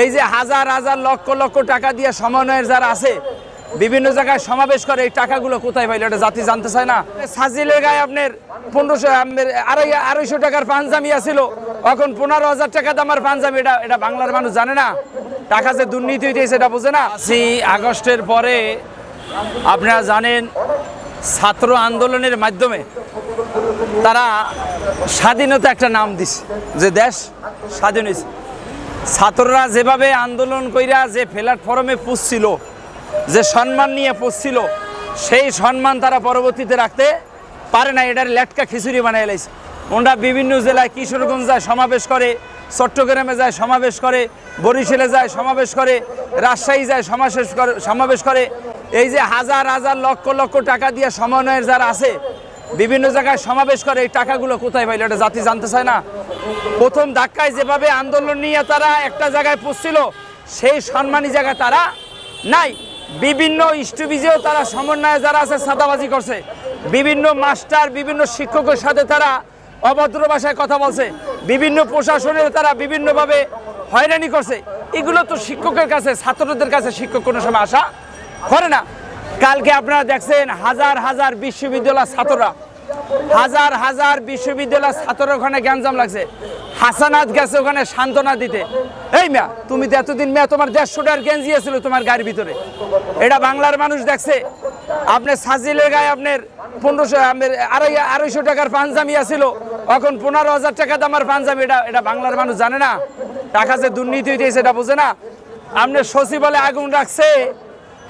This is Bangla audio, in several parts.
এই যে হাজার হাজার, লক্ষ লক্ষ টাকা দিয়ে সমন্বয়ের যারা আছে, বিভিন্ন জায়গায় সমাবেশ করে, এই টাকাগুলো কোথায় পাইলো? এটা জাতি জানতে চায় না। সাজিলের গায়ে আপনার পনেরোশো আড়াই, আড়াইশো টাকার পাঞ্জামি আছিল। এখন পনেরো হাজার টাকা দামের পাঞ্জামি এটা এটা বাংলার মানুষ জানে না। টাকা যে দুর্নীতি হইতেছে, এটা বোঝে না। পাঁচই আগস্টের পরে আপনারা জানেন, ছাত্র আন্দোলনের মাধ্যমে তারা স্বাধীনতা একটা নাম দিছে। যে দেশ স্বাধীন হয়েছে ছাত্ররা যেভাবে আন্দোলন কইরা যে প্ল্যাটফর্মে পুষছিল, যে সম্মান নিয়ে পুষছিল, সেই সম্মান তারা পরবর্তীতে রাখতে পারে না এটার লেটকা খিচুড়ি বানাই লাইছে। ওনারা বিভিন্ন জেলায় কিশোরগঞ্জ যায়, সমাবেশ করে, চট্টগ্রামে যায়, সমাবেশ করে, বরিশালে যায়, সমাবেশ করে, রাজশাহী যায়, সমাবেশ করে সমাবেশ করে। এই যে হাজার হাজার, লক্ষ লক্ষ টাকা দিয়ে সমন্বয়ের যারা আছে, বিভিন্ন জায়গায় সমাবেশ করে, এই টাকাগুলো কোথায় পাইলো? এটা জাতি জানতে চায় না। প্রথম ধাক্কায় যেভাবে আন্দোলন নিয়ে তারা একটা জায়গায় পৌঁছছিল সেই সম্মানী জায়গায় তারা নাই। বিভিন্ন স্টুবিজেও তারা সমন্বয়ে যারা আছে সাদাবাজি করছে। বিভিন্ন মাস্টার, বিভিন্ন শিক্ষকের সাথে তারা অভদ্র ভাষায় কথা বলছে। বিভিন্ন প্রশাসনের তারা বিভিন্নভাবে হয়রানি করছে। এগুলো তো শিক্ষকের কাছে, ছাত্রদের কাছে শিক্ষক কোনো সময় আশা করে না। কালকে আপনারা দেখছেন হাজার হাজার বিশ্ববিদ্যালয় ছাত্ররা হাজার হাজার বিশ্ববিদ্যালয় ছাত্রের ওখানে গ্যাঞ্জাম লাগছে। হাসানাত গেছে ওখানে সান্ত্বনা দিতে। এই মিয়া, তুমি তো এতদিন মিয়া তোমার দেড়শো টাকার গেঞ্জি ছিল তোমার গাড়ির ভিতরে। এটা বাংলার মানুষ দেখছে। আপনার সাজিলের গায়ে আপনার পনেরোশো আড়াই, আড়াইশো টাকার পাঞ্জামি আছিল। এখন পনেরো হাজার টাকা দামের পাঞ্জামি, এটা এটা বাংলার মানুষ জানে না। টাকা যে দুর্নীতি হইতেছে, এটা বোঝে না। আপনার সচিবালয়ে আগুন রাখছে।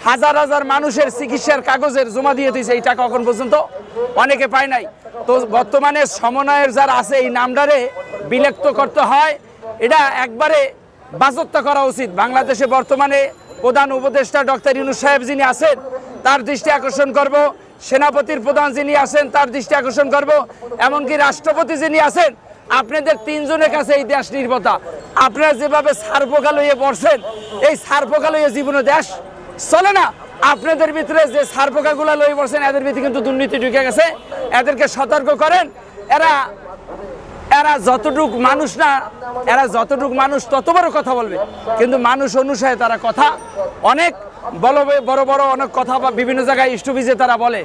হাজার হাজার মানুষের চিকিৎসার কাগজের জমা দিয়ে দিয়েছে এই টাকা এখন পর্যন্ত। অনেকে পায় নাই। তো বর্তমানে সমন্বয়ের যারা আছে, এই নামডারে বিলক্ত করতে হয়। এটা একবারে বাজত্ব করা উচিত। বাংলাদেশে বর্তমানে প্রধান উপদেষ্টা ডক্টর ইউনুস সাহেব যিনি আছেন, তার দৃষ্টি আকর্ষণ করব। সেনাপতির প্রধান যিনি আছেন, তার দৃষ্টি আকর্ষণ করব। এমনকি রাষ্ট্রপতি যিনি আছেন, আপনাদের তিনজনের কাছে এই দেশ নির্ভরতা আপনারা যেভাবে সার্পোকা লইয়ে পড়ছেন, এই সার্পোকা লইয়ে জীবনে দেশ চলে না। আপনাদের ভিতরে যে সার সার্পোকাগুলা লই বসেন এদের ভিতরে কিন্তু দুর্নীতি ঢুকে গেছে। এদেরকে সতর্ক করেন। এরা এরা যতটুক মানুষ না, এরা যতটুক মানুষ, তত বড় কথা বলবে। কিন্তু মানুষ অনুসারে তারা কথা, অনেক বড় বড় অনেক কথা বা বিভিন্ন জায়গায় স্টুপিজে তারা বলে।